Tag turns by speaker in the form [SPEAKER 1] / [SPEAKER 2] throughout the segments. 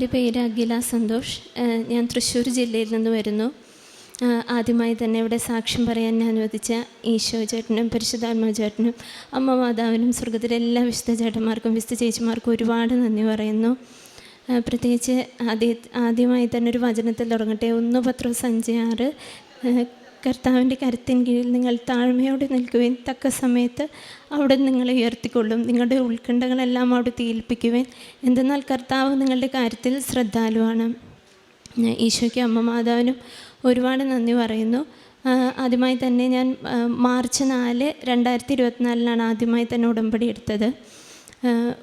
[SPEAKER 1] എന്റെ പേര് അഖില സന്തോഷ്. ഞാൻ തൃശ്ശൂർ ജില്ലയിൽ നിന്ന് വരുന്നു. ആദ്യമായി തന്നെ ഇവിടെ സാക്ഷ്യം പറയാൻ ഞാൻ അനുവദിച്ച ഈശോ ചേട്ടനും പരിശുദ്ധാത്മ ചേട്ടനും അമ്മ മാതാവിനും സ്വർഗത്തിലെ എല്ലാ വിശുദ്ധ ചേട്ടന്മാർക്കും വിശുദ്ധ ചേച്ചിമാർക്കും ഒരുപാട് നന്ദി പറയുന്നു. പ്രത്യേകിച്ച് ആദ്യ ആദ്യമായി തന്നെ ഒരു വചനത്തിൽ തുടങ്ങട്ടെ. ഒന്ന് പത്രം സഞ്ചയാറ് കർത്താവിന്റെ കരുത്തിൻ കീഴിൽ നിങ്ങൾ താഴ്മയോടെ നിൽക്കുവാൻ. തക്ക സമയത്ത് അവിടെ നിങ്ങളെ ഉയർത്തിക്കൊള്ളും. നിങ്ങളുടെ ഉത്കണ്ഠകളെല്ലാം അവിടെ തീൽപ്പിക്കുവാൻ എന്തെന്നാൽ കർത്താവ് നിങ്ങളുടെ കാര്യത്തിൽ ശ്രദ്ധാലുവാണ്. ഈശോയ്ക്ക് അമ്മ മാതാവിനും ഒരുപാട് നന്ദി പറയുന്നു. ആദ്യമായി തന്നെ ഞാൻ മാർച്ച് നാല് രണ്ടായിരത്തി ഇരുപത്തിനാലിലാണ് ആദ്യമായി തന്നെ ഉടമ്പടി എടുത്തത്.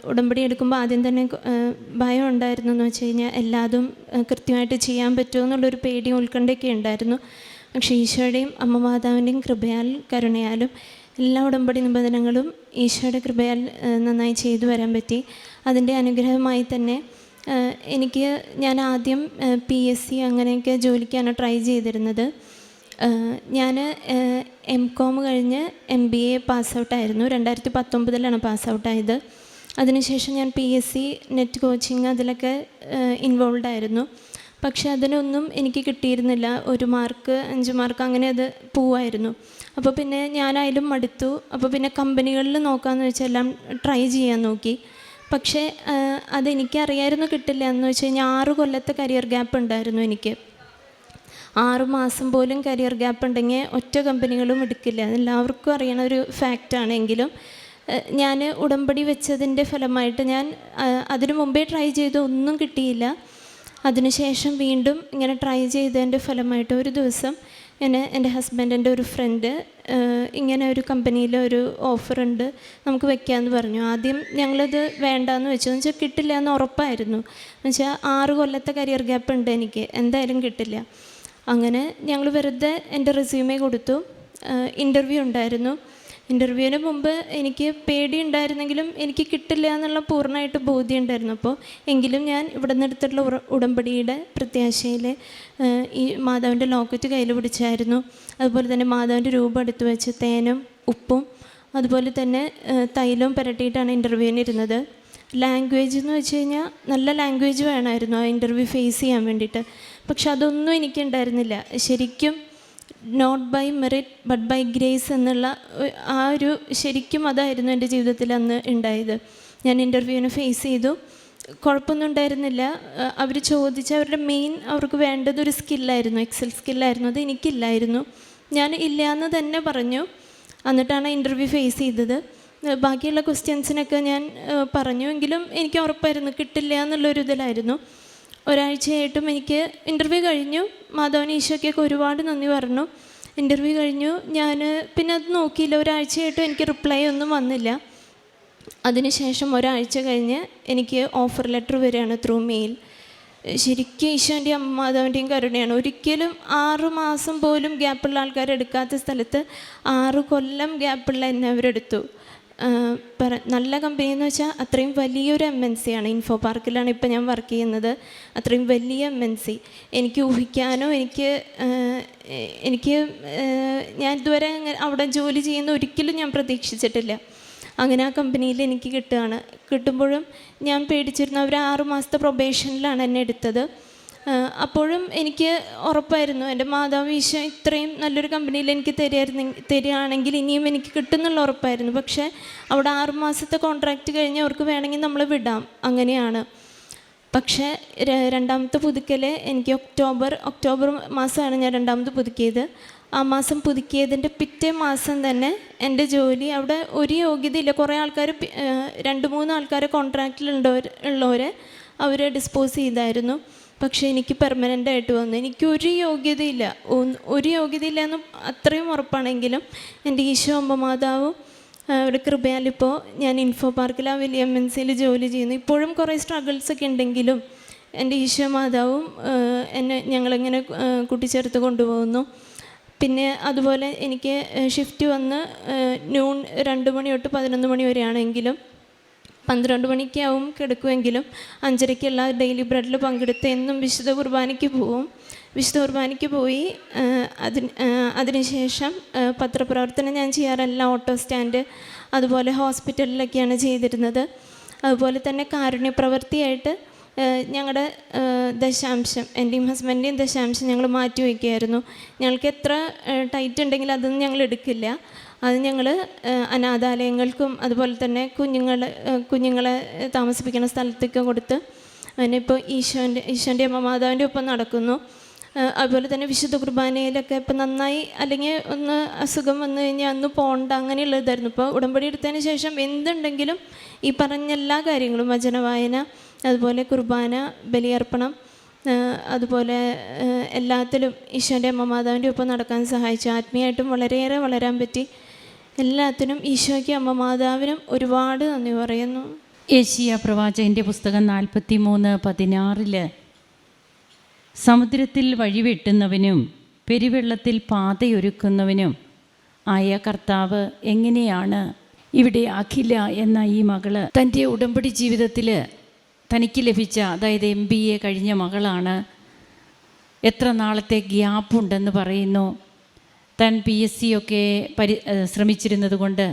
[SPEAKER 1] ഉടമ്പടി എടുക്കുമ്പോൾ ആദ്യം തന്നെ ഭയം ഉണ്ടായിരുന്നു എന്ന് വെച്ച് കഴിഞ്ഞാൽ എല്ലാതും കൃത്യമായിട്ട് ചെയ്യാൻ പറ്റുമോ എന്നുള്ളൊരു പേടിയും ഉത്കണ്ഠയൊക്കെ ഉണ്ടായിരുന്നു. പക്ഷേ ഈശോയുടെയും അമ്മ മാതാവിന്റെയും കൃപയാൽ കരുണയാലും എല്ലാ ഉടമ്പടി നിബന്ധനകളും ഈശോയുടെ കൃപയാൽ നന്നായി ചെയ്തു വരാൻ പറ്റി. അതിന്റെ അനുഗ്രഹമായി തന്നെ എനിക്ക് ഞാൻ ആദ്യം പി എസ് സി അങ്ങനെയൊക്കെ ജോലിക്കാണ് ട്രൈ ചെയ്തിരുന്നത്. ഞാൻ എം കോം കഴിഞ്ഞ് എം ബി എ പാസ് ഔട്ടായിരുന്നു രണ്ടായിരത്തി പത്തൊമ്പതിലാണ് പാസ് ഔട്ടായത് അതിനുശേഷം ഞാൻ P S C net coaching അതിലൊക്കെ ഇൻവോൾവ് ആയിരുന്നു. പക്ഷെ അതിനൊന്നും എനിക്ക് കിട്ടിയിരുന്നില്ല. ഒരു മാർക്ക് അഞ്ച് മാർക്ക് അങ്ങനെ അത് പോവായിരുന്നു. അപ്പോൾ പിന്നെ ഞാനായാലും മടുത്തു. അപ്പോൾ പിന്നെ കമ്പനികളിൽ നോക്കാമെന്ന് വെച്ചാൽ എല്ലാം ട്രൈ ചെയ്യാൻ നോക്കി. പക്ഷേ അതെനിക്കറിയായിരുന്നു കിട്ടില്ല. എന്ന് വെച്ച് കഴിഞ്ഞാൽ ആറ് കൊല്ലത്തെ കരിയർ ഗ്യാപ്പ് ഉണ്ടായിരുന്നു എനിക്ക്. ആറ് മാസം പോലും കരിയർ ഗ്യാപ്പ് ഉണ്ടെങ്കിൽ ഒറ്റ കമ്പനികളും എടുക്കില്ല. അതെല്ലാവർക്കും അറിയണ ഒരു ഫാക്റ്റാണെങ്കിലും ഞാൻ ഉടമ്പടി വെച്ചതിന്റെ ഫലമായിട്ട് ഞാൻ അതിനു മുമ്പേ ട്രൈ ചെയ്തു ഒന്നും കിട്ടിയില്ല. അതിനുശേഷം വീണ്ടും ഇങ്ങനെ ട്രൈ ചെയ്തതിന്റെ ഫലമായിട്ട് ഒരു ദിവസം എന്നെ എന്റെ ഹസ്ബൻഡിന്റെ ഒരു ഫ്രണ്ട് ഇങ്ങനെ ഒരു കമ്പനിയിൽ ഒരു ഓഫറുണ്ട് നമുക്ക് വെക്കാമെന്ന് പറഞ്ഞു. ആദ്യം ഞങ്ങളത് വേണ്ടാന്ന് വെച്ചു. എന്ന് വെച്ചാൽ കിട്ടില്ല എന്ന് ഉറപ്പായിരുന്നു. എന്ന് വെച്ചാൽ ആറ് കൊല്ലത്തെ കരിയർ ഗ്യാപ്പ് ഉണ്ട് എനിക്ക്. എന്തായാലും കിട്ടില്ല. അങ്ങനെ ഞങ്ങൾ വെറുതെ എന്റെ റെസ്യൂമേ കൊടുത്തു. ഇന്റർവ്യൂ ഉണ്ടായിരുന്നു. ഇന്റർവ്യൂവിന് മുമ്പ് എനിക്ക് പേടി ഉണ്ടായിരുന്നെങ്കിലും എനിക്ക് കിട്ടില്ല എന്നുള്ള പൂർണമായിട്ട് ബോധ്യം ഉണ്ടായിരുന്നു അപ്പോൾ എങ്കിലും ഞാൻ ഇവിടെ നിന്നെടുത്തിട്ടുള്ള ഉറ ഉടമ്പടിയുടെ പ്രത്യാശയിൽ ഈ മാതാവിന്റെ ലോക്കറ്റ് കയ്യിൽ പിടിച്ചായിരുന്നു. അതുപോലെ തന്നെ മാതാവിന്റെ രൂപം എടുത്തു വെച്ച് തേനും ഉപ്പും അതുപോലെ തന്നെ തൈലവും പുരട്ടിയിട്ടാണ് ഇന്റർവ്യൂവിന് ഇരുന്നത്. ലാംഗ്വേജ് എന്ന് വെച്ച് കഴിഞ്ഞാൽ നല്ല ലാംഗ്വേജ് വേണമായിരുന്നു ആ ഇന്റർവ്യൂ ഫേസ് ചെയ്യാൻ വേണ്ടിയിട്ട്. പക്ഷെ അതൊന്നും എനിക്കുണ്ടായിരുന്നില്ല. ശരിക്കും not by merit but by grace എന്നുള്ള ആ ഒരു ശരിക്കും അതായിരുന്നു എന്റെ ജീവിതത്തിൽ അന്ന് ഉണ്ടായത്. ഞാൻ ഇന്റർവ്യൂവിന് ഫേസ് ചെയ്തു. കുഴപ്പമൊന്നും ഉണ്ടായിരുന്നില്ല. അവർ ചോദിച്ച അവരുടെ മെയിൻ അവർക്ക് വേണ്ടത് ഒരു സ്കില്ലായിരുന്നു എക്സൽ സ്കില്ലായിരുന്നു അത് എനിക്കില്ലായിരുന്നു. ഞാൻ ഇല്ല എന്ന് തന്നെ പറഞ്ഞു. എന്നിട്ടാണ് ഇന്റർവ്യൂ ഫേസ് ചെയ്തത്. ബാക്കിയുള്ള ക്വസ്റ്റ്യൻസിനൊക്കെ ഞാൻ പറഞ്ഞു. എങ്കിലും എനിക്ക് ഉറപ്പായിരുന്നു. കിട്ടില്ല എന്നുള്ളൊരു ഇതിലായിരുന്നു ഒരാഴ്ചയായിട്ടും എനിക്ക് ഇന്റർവ്യൂ കഴിഞ്ഞു. മാധവൻ ഈശോയ്ക്കൊക്കെ ഒരുപാട് നന്ദി പറഞ്ഞു. ഇന്റർവ്യൂ കഴിഞ്ഞു. ഞാൻ പിന്നെ അത് നോക്കിയില്ല. ഒരാഴ്ചയായിട്ടും എനിക്ക് റിപ്ലൈ ഒന്നും വന്നില്ല. അതിനുശേഷം ഒരാഴ്ച കഴിഞ്ഞ് എനിക്ക് ഓഫർ ലെറ്റർ വരികയാണ് ത്രൂ മെയിൽ ശരിക്കും ഈശോന്റെയും മാധവന്റെയും കരുണയാണ്. ഒരിക്കലും ആറ് മാസം പോലും ഗ്യാപ്പുള്ള ആൾക്കാർ എടുക്കാത്ത സ്ഥലത്ത് ആറ് കൊല്ലം ഗ്യാപ്പുള്ള എന്നെ അവരെടുത്തു. പറ നല്ല കമ്പനി എന്ന് വെച്ചാൽ അത്രയും വലിയൊരു എം എൻ സി ആണ്. ഇൻഫോ പാർക്കിലാണ് ഇപ്പോൾ ഞാൻ വർക്ക് ചെയ്യുന്നത്. അത്രയും വലിയ എം എൻ സി എനിക്ക് ഊഹിക്കാനോ എനിക്ക് എനിക്ക് ഞാൻ ഇതുവരെ അവിടെ ജോലി ചെയ്യുന്ന ഒരിക്കലും ഞാൻ പ്രതീക്ഷിച്ചിട്ടില്ല. അങ്ങനെ ആ കമ്പനിയിൽ എനിക്ക് കിട്ടുകയാണ്. കിട്ടുമ്പോഴും ഞാൻ പേടിച്ചിരുന്ന ഒരു ആറ് മാസത്തെ പ്രൊബേഷനിലാണ് എന്നെ എടുത്തത്. അപ്പോഴും എനിക്ക് ഉറപ്പായിരുന്നു. എന്റെ മാതാവ് ഈശോ ഇത്രയും നല്ലൊരു കമ്പനിയിൽ എനിക്ക് തരുമായിരുന്നു തരികയാണെങ്കിൽ ഇനിയും എനിക്ക് കിട്ടുന്നുള്ള ഉറപ്പായിരുന്നു. പക്ഷേ അവിടെ ആറുമാസത്തെ കോൺട്രാക്റ്റ് കഴിഞ്ഞ് അവർക്ക് വേണമെങ്കിൽ നമ്മൾ വിടാം. അങ്ങനെയാണ്. പക്ഷേ രണ്ടാമത്തെ പുതുക്കൽ എനിക്ക് ഒക്ടോബർ ഒക്ടോബർ മാസമാണ് ഞാൻ രണ്ടാമത് പുതുക്കിയത്. ആ മാസം പുതുക്കിയതിന്റെ പിറ്റേ മാസം തന്നെ എന്റെ ജോലി അവിടെ ഒരു യോഗ്യതയില്ല. കുറേ ആൾക്കാർ രണ്ട് മൂന്ന് ആൾക്കാർ കോൺട്രാക്റ്റിൽ ഉള്ളവർ ഉള്ളവരെ അവർ ഡിസ്പോസ് ചെയ്തായിരുന്നു. പക്ഷേ എനിക്ക് പെർമനന്റ് ആയിട്ട് വന്നു. എനിക്ക് ഒരു യോഗ്യതയില്ല. ഒരു യോഗ്യതയില്ല എന്ന് അത്രയും ഉറപ്പാണെങ്കിലും എന്റെ ഈശോ അമ്മ മാതാവും അവിടെ കൃപയാലിപ്പോൾ ഞാൻ ഇൻഫോ പാർക്കിൽ ആ വലിയ എം എൻ സിയിൽ ജോലി ചെയ്യുന്നു. ഇപ്പോഴും കുറേ സ്ട്രഗിൾസ് ഒക്കെ ഉണ്ടെങ്കിലും എന്റെ ഈശോ മാതാവും എന്നെ ഞങ്ങളിങ്ങനെ കൂട്ടിച്ചേർത്ത് കൊണ്ടുപോകുന്നു. പിന്നെ അതുപോലെ എനിക്ക് ഷിഫ്റ്റ് വന്ന് നൂൺ രണ്ട് മണി തൊട്ട് പതിനൊന്ന് മണി വരെയാണെങ്കിലും പന്ത്രണ്ട് മണിക്കാവും കിടക്കുമെങ്കിലും അഞ്ചരയ്ക്കുള്ള ഡെയിലി ബ്രെഡിൽ പങ്കെടുത്ത് എന്നും വിശുദ്ധ കുർബാനയ്ക്ക് പോവും. വിശുദ്ധ കുർബാനയ്ക്ക് പോയി അതിന് അതിനുശേഷം പത്രപ്രവർത്തനം ഞാൻ ചെയ്യാറല്ല ഓട്ടോ സ്റ്റാൻഡ് അതുപോലെ ഹോസ്പിറ്റലിലൊക്കെയാണ് ചെയ്തിരുന്നത്. അതുപോലെ തന്നെ കാരുണ്യ പ്രവൃത്തിയായിട്ട് ഞങ്ങളുടെ ദശാംശം എന്റെയും ഹസ്ബൻഡിന്റെയും ദശാംശം ഞങ്ങൾ മാറ്റി വയ്ക്കുമായിരുന്നു ഞങ്ങൾക്ക് എത്ര ടൈറ്റ് ഉണ്ടെങ്കിലും അതൊന്നും ഞങ്ങൾ എടുക്കില്ല. അത് ഞങ്ങൾ അനാഥാലയങ്ങൾക്കും അതുപോലെ തന്നെ കുഞ്ഞുങ്ങൾ കുഞ്ഞുങ്ങളെ താമസിപ്പിക്കുന്ന സ്ഥലത്തേക്ക് കൊടുത്ത് അതിനിപ്പോൾ ഈശോന്റെ ഈശോന്റെ അമ്മ മാതാവിന്റെ ഒപ്പം നടക്കുന്നു. അതുപോലെ തന്നെ വിശുദ്ധ കുർബാനയിലൊക്കെ ഇപ്പം നന്നായി അല്ലെങ്കിൽ ഒന്ന് അസുഖം വന്നു കഴിഞ്ഞാൽ അന്ന് പോകണ്ട അങ്ങനെയുള്ള ഇതായിരുന്നു. ഇപ്പോൾ ഉടമ്പടി എടുത്തതിന് ശേഷം എന്തുണ്ടെങ്കിലും ഈ പറഞ്ഞ എല്ലാ കാര്യങ്ങളും വചന വായന അതുപോലെ കുർബാന ബലിയർപ്പണം അതുപോലെ എല്ലാത്തിലും ഈശോന്റെ അമ്മ മാതാവിന്റെ ഒപ്പം നടക്കാൻ സഹായിച്ചു. ആത്മീയമായിട്ടും വളരെയേറെ വളരാൻ പറ്റി. എല്ലാത്തിനും ഈശോയ്ക്ക് അമ്മ മാതാവിനും ഒരുപാട് നന്ദി പറയുന്നു.
[SPEAKER 2] ഏഷ്യ പ്രവാചകന്റെ പുസ്തകം നാൽപ്പത്തി മൂന്ന് പതിനാറിൽ സമുദ്രത്തിൽ വഴിവെട്ടുന്നവനും പെരുവെള്ളത്തിൽ പാതയൊരുക്കുന്നവനും ആയ കർത്താവ് എങ്ങനെയാണ് ഇവിടെ അഖില എന്ന ഈ മകൾ? തന്റെ ഉടമ്പടി ജീവിതത്തിൽ തനിക്ക് ലഭിച്ച അതായത് എം ബി എ കഴിഞ്ഞ മകളാണ്. എത്ര നാളത്തെ ഗ്യാപ്പ് ഉണ്ടെന്ന് പറയുന്നു. താൻ പി എസ് സി ഒക്കെ പരി ശ്രമിച്ചിരുന്നത് കൊണ്ട്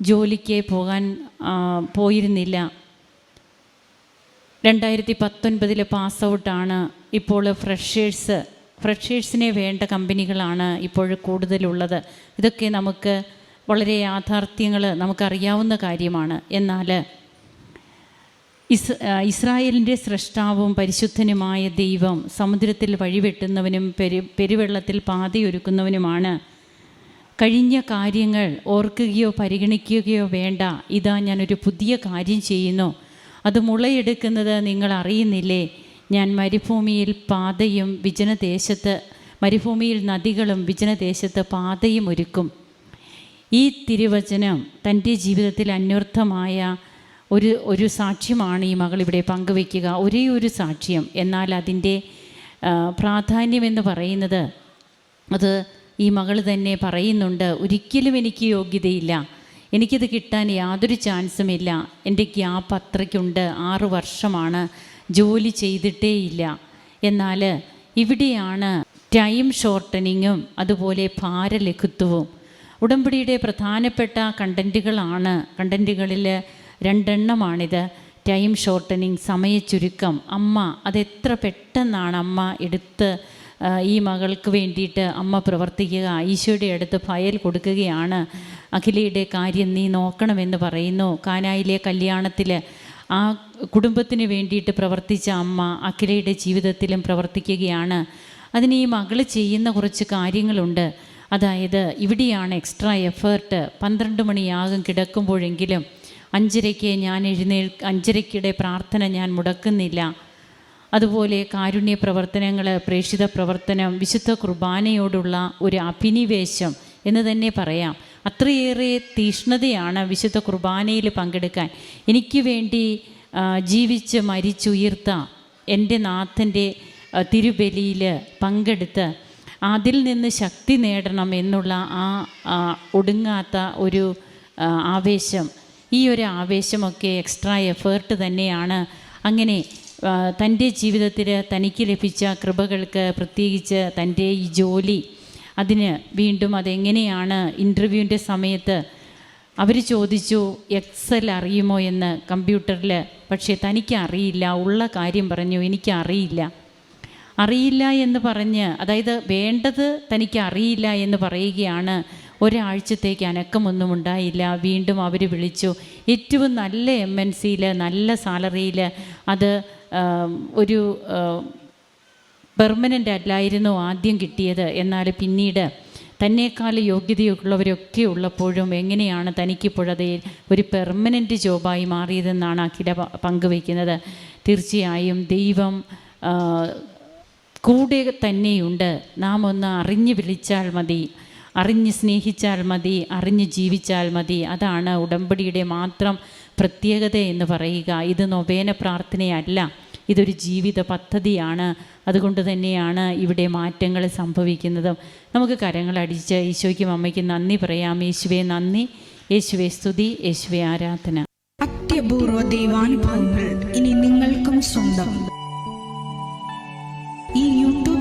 [SPEAKER 2] ജോലിക്ക് പോകാൻ പോയിരുന്നില്ല. രണ്ടായിരത്തി പത്തൊൻപതിൽ പാസ് ഔട്ടാണ് ഇപ്പോൾ ഫ്രഷേഴ്സ് ഫ്രഷേഴ്സിനെ വേണ്ട കമ്പനികളാണ് ഇപ്പോൾ കൂടുതലുള്ളത്. ഇതൊക്കെ നമുക്ക് വളരെ യാഥാർത്ഥ്യങ്ങൾ നമുക്കറിയാവുന്ന കാര്യമാണ്. എന്നാൽ ഇസ് ഇസ്രായേലിന്റെ സൃഷ്ടാവും പരിശുദ്ധനുമായ ദൈവം സമുദ്രത്തിൽ വഴിവെട്ടുന്നവനും പെരു പെരുവെള്ളത്തിൽ പാതയൊരുക്കുന്നവനുമാണ്. കഴിഞ്ഞ കാര്യങ്ങൾ ഓർക്കുകയോ പരിഗണിക്കുകയോ വേണ്ട. ഇതാ ഞാനൊരു പുതിയ കാര്യം ചെയ്യുന്നു. അത് മുളയെടുക്കുന്നത് നിങ്ങൾ അറിയുന്നില്ലേ? ഞാൻ മരുഭൂമിയിൽ പാതയും വിജനദേശത്ത് മരുഭൂമിയിൽ നദികളും വിജനദേശത്ത് പാതയും ഒരുക്കും. ഈ തിരുവചനം തന്റെ ജീവിതത്തിൽ അന്വർത്ഥമായ ഒരു ഒരു സാക്ഷ്യമാണ് ഈ മകൾ ഇവിടെ പങ്കുവയ്ക്കുക. ഒരേ ഒരു സാക്ഷ്യം. എന്നാൽ അതിന്റെ പ്രാധാന്യം പ്രാധാന്യമെന്ന് പറയുന്നത് അത് ഈ മകൾ തന്നെ പറയുന്നുണ്ട് ഒരിക്കലും എനിക്ക് യോഗ്യതയില്ല. എനിക്കിത് കിട്ടാൻ യാതൊരു ചാൻസും ഇല്ല. എന്റെ ഗ്യാപ്പ് അത്രയ്ക്കുണ്ട്. ആറ് വർഷമാണ്. ജോലി ചെയ്തിട്ടേയില്ല. എന്നാൽ ഇവിടെയാണ് ടൈം ഷോർട്ടനിങ്ങും അതുപോലെ ഭാരലഘുത്വവും. ഉടമ്പടിയുടെ പ്രധാനപ്പെട്ട കണ്ടന്റുകളാണ്. കണ്ടന്റുകളിൽ രണ്ടെണ്ണമാണിത്. ടൈം ഷോർട്ടനിങ് സമയച്ചുരുക്കം അമ്മ അതെത്ര പെട്ടെന്നാണ് അമ്മ എടുത്ത് ഈ മകൾക്ക് വേണ്ടിയിട്ട് അമ്മ പ്രവർത്തിക്കുക ഈശോയുടെ അടുത്ത് ഫയൽ കൊടുക്കുകയാണ്. അഖിലയുടെ കാര്യം നീ നോക്കണമെന്ന് പറയുന്നു. കാനായിലെ കല്യാണത്തിൽ ആ കുടുംബത്തിന് വേണ്ടിയിട്ട് പ്രവർത്തിച്ച അമ്മ അഖിലയുടെ ജീവിതത്തിലും പ്രവർത്തിക്കുകയാണ്. അതിന് ഈ മകൾ ചെയ്യുന്ന കുറച്ച് കാര്യങ്ങളുണ്ട്. അതായത് ഇവിടെയാണ് എക്സ്ട്രാ എഫേർട്ട് പന്ത്രണ്ട് മണിയാകും കിടക്കുമ്പോഴെങ്കിലും അഞ്ചരയ്ക്ക് ഞാൻ എഴുന്നേൽ അഞ്ചരയ്ക്കിടെ പ്രാർത്ഥന ഞാൻ മുടക്കുന്നില്ല. അതുപോലെ കാരുണ്യ പ്രവർത്തനങ്ങൾ പ്രേക്ഷിത പ്രവർത്തനം വിശുദ്ധ കുർബാനയോടുള്ള ഒരു അഭിനിവേശം എന്ന് തന്നെ പറയാം. അത്രയേറെ തീഷ്ണതയാണ് വിശുദ്ധ കുർബാനയിൽ പങ്കെടുക്കാൻ. എനിക്ക് വേണ്ടി ജീവിച്ച് മരിച്ചുയർത്ത എന്റെ നാഥന്റെ തിരുബലിയിൽ പങ്കെടുത്ത് അതിൽ നിന്ന് ശക്തി നേടണം എന്നുള്ള ആ, ഒടുങ്ങാത്ത ഒരു ആവേശം ഈ ഒരു ആവേശമൊക്കെ എക്സ്ട്രാ എഫേർട്ട് തന്നെയാണ് അങ്ങനെ തന്റെ ജീവിതത്തിൽ തനിക്ക് ലഭിച്ച കൃപകൾക്ക് പ്രത്യേകിച്ച് തന്റെ ഈ ജോലി അതിന് വീണ്ടും അതെങ്ങനെയാണ് ഇന്റർവ്യൂവിന്റെ സമയത്ത് അവർ ചോദിച്ചു എക്സൽ അറിയുമോ? എന്ന് കമ്പ്യൂട്ടറിൽ പക്ഷേ തനിക്ക് അറിയില്ല ഉള്ള കാര്യം പറഞ്ഞു എനിക്ക് അറിയില്ല. അറിയില്ല എന്ന് പറഞ്ഞ് അതായത് വേണ്ടത് തനിക്ക് അറിയില്ല എന്ന് പറയുകയാണ് ഒരാഴ്ചത്തേക്ക് അനക്കമൊന്നും ഉണ്ടായില്ല വീണ്ടും അവർ വിളിച്ചു. ഏറ്റവും നല്ല എം എൻ സിയിൽ നല്ല സാലറിയിൽ അത് ഒരു പെർമനന്റ് അല്ലായിരുന്നു ആദ്യം കിട്ടിയത്. എന്നാൽ പിന്നീട് തന്നേക്കാൾ യോഗ്യതയുള്ളവരൊക്കെ ഉള്ളപ്പോഴും എങ്ങനെയാണ് തനിക്കിപ്പോഴത് ഒരു പെർമനന്റ് ജോബായി മാറിയതെന്നാണ് അഖില പങ്കുവയ്ക്കുന്നത്. തീർച്ചയായും ദൈവം കൂടെ തന്നെയുണ്ട്. നാം ഒന്ന് അറിഞ്ഞു വിളിച്ചാൽ മതി. അറിഞ്ഞ് സ്നേഹിച്ചാൽ മതി അറിഞ്ഞ് ജീവിച്ചാൽ മതി. അതാണ് ഉടമ്പടിയുടെ മാത്രം പ്രത്യേകത എന്ന് പറയുക. ഇത് നൊവേന പ്രാർത്ഥനയല്ല. ഇതൊരു ജീവിത പദ്ധതിയാണ്. അതുകൊണ്ട് തന്നെയാണ് ഇവിടെ മാറ്റങ്ങൾ സംഭവിക്കുന്നത്. നമുക്ക് കരങ്ങളടിച്ച് ഈശോയ്ക്കും അമ്മയ്ക്കും നന്ദി പറയാം. യേശുവെ നന്ദി. യേശുവെ സ്തുതി. യേശുവെ ആരാധന.
[SPEAKER 3] അത്യപൂർവ ദൈവാനുഭവങ്ങൾ ഇനി നിങ്ങൾക്കും സ്വന്തം.